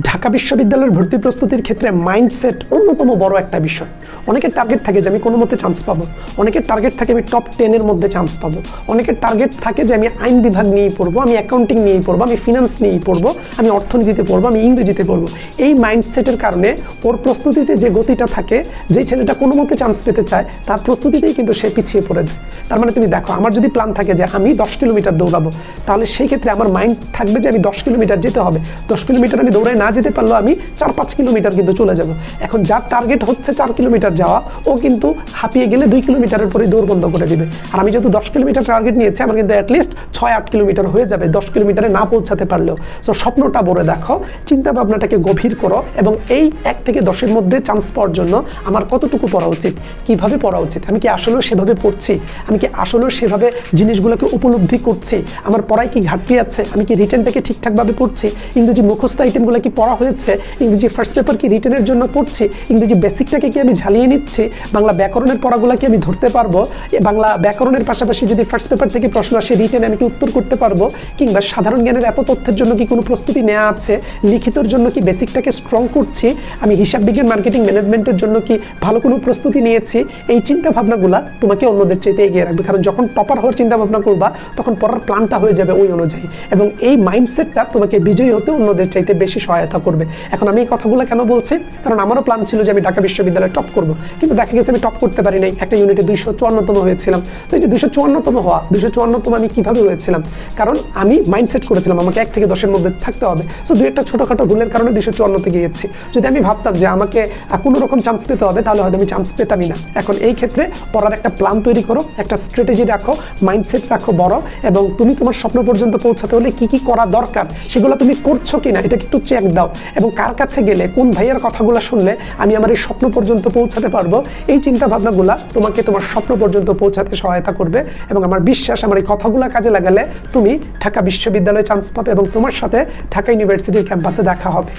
ঢাকা বিশ্ববিদ্যালয়ের ভর্তি প্রস্তুতির ক্ষেত্রে মাইন্ডসেট অন্যতম বড় একটা বিষয়। অনেকের টার্গেট থাকে যে আমি কোনো মতে চান্স পাবো। অনেকের টার্গেট থাকে আমি টপ টেনের মধ্যে চান্স পাবো। অনেকের টার্গেট থাকে যে আমি আইন বিভাগ নিয়েই পড়ব, আমি অ্যাকাউন্টিং নিয়েই পড়ব, আমি ফিনান্স নিয়েই পড়ব, আমি অর্থনীতিতে পড়ব, আমি ইংরেজিতে পড়ব। এই মাইন্ডসেটের কারণে ওর প্রস্তুতিতে যে গতিটা থাকে, যে ছেলেটা কোনো মতে চান্স পেতে চায়, তার প্রস্তুতিতেই কিন্তু সে পিছিয়ে পড়ে যায়। তার মানে তুমি দেখো, আমার যদি প্ল্যান থাকে যে আমি দশ কিলোমিটার দৌড়াবো, তাহলে সেই ক্ষেত্রে আমার মাইন্ড থাকবে যে আমি দশ কিলোমিটার যেতে হবে। দশ কিলোমিটার আমি দৌড়ায় না যেতে পারলেও আমি চার পাঁচ কিলোমিটার কিন্তু চলে যাব। এখন যার টার্গেট হচ্ছে চার কিলোমিটার যাওয়া, ও কিন্তু হাঁপিয়ে গেলে দুই কিলোমিটারের পরে দৌড় বন্ধ করে দিবে। আর আমি যেহেতু দশ কিলোমিটার টার্গেট নিয়েছি, আমার কিন্তু অ্যাটলিস্ট ছয় আট কিলোমিটার হয়ে যাবে দশ কিলোমিটারে না পৌঁছাতে পারলেও। সো স্বপ্নটা বড় দেখো চিন্তা ভাবনাটাকে গভীর করো এবং এই এক থেকে দশের মধ্যে চান্স পাওয়ার জন্য আমার কতটুকু পড়া উচিত, কীভাবে পড়া উচিত, আমি কি আসলেও সেভাবে পড়ছি, আমি কি আসলেও সেভাবে জিনিসগুলোকে উপলব্ধি করছি, আমার পড়ায় কি ঘাটতি আছে, আমি কি রিটেনটাকে ঠিকঠাকভাবে পড়ছি, ইংরেজি মুখস্থ আইটেমগুলো কি পড়া হয়েছে, ইংরেজি ফার্স্ট পেপার কি রিটেনের জন্য পড়ছি, ইংরেজি বেসিকটাকে কি আমি ঝালিয়ে নিচ্ছি, বাংলা ব্যাকরণের পড়াগুলো কি আমি ধরতে পারব বাংলা ব্যাকরণের পাশাপাশি যদি ফার্স্ট পেপার থেকে প্রশ্ন আসে রিটেনে আমি কি উত্তর করতে পারব, কিংবা সাধারণ জ্ঞানের এত তথ্যের জন্য কি কোনো প্রস্তুতি নেওয়া আছে, লিখিতর জন্য কি বেসিকটাকে স্ট্রং করছি, আমি হিসাব বিজ্ঞান মার্কেটিং ম্যানেজমেন্টের জন্য কি ভালো কোনো প্রস্তুতি নিয়েছি, এই চিন্তা ভাবনাগুলা তোমাকে অন্যদের চাইতে এগিয়ে রাখবে। কারণ যখন টপার হওয়ার চিন্তা ভাবনা করবা, তখন পড়ার প্ল্যানটা হয়ে যাবে ওই অনুযায়ী। এবং এই মাইন্ডসেটটা তোমাকে বিজয়ী হতে অন্যদের চাইতে বেশি সহায়তা করবে। এখন আমি এই কথাগুলো কেন বলছি? কারণ আমারও প্ল্যান ছিল যে আমি ঢাকা বিশ্ববিদ্যালয়ে টপ করব। কিন্তু দেখা গেছে আমি টপ করতে পারি নাই। একটা ইউনিটে দুইশো চুয়ান্নতম হয়েছিলাম। তো এই যে দুইশো চুয়ান্নতম হওয়া, দুইশো চুয়ান্নতম আমি কীভাবে হয়েছিলাম? কারণ আমি মাইন্ডসেট করেছিলাম, আমাকে এক থেকে দশের মধ্যে থাকতে হবে। সো দুই একটা ছোটোখাটো ভুলের কারণে দুইশো চুয়ান্নতে গিয়েছি। যদি আমি ভাবতাম যে আমাকে কোনো রকম চান্স পেতে হবে, তাহলে হয়তো আমি চান্স পেতামই না। এখন এই ক্ষেত্রে পড়ার একটা প্ল্যান তৈরি করো, একটা স্ট্র্যাটেজি রাখো মাইন্ডসেট রাখো বড়, এবং তুমি তোমার স্বপ্ন পর্যন্ত পৌঁছাতে হলে কি কি করা দরকার, সেগুলো তুমি করছ কিনা, এটাকে একটু চেক দাও। এবং কার কাছে গেলে, কোন ভাইয়ের কথাগুলো শুনলে আমি আমার এই স্বপ্ন পর্যন্ত পৌঁছাতে পারব, এই চিন্তা ভাবনাগুলা তোমাকে তোমার স্বপ্ন পর্যন্ত পৌঁছাতে সহায়তা করবে এবং আমার বিশ্বাস, আমার এই কথাগুলো কাজে লাগালে তুমি ঢাকা বিশ্ববিদ্যালয়ে চান্স পাবে এবং তোমার সাথে ঢাকা ইউনিভার্সিটির ক্যাম্পাসে দেখা হবে।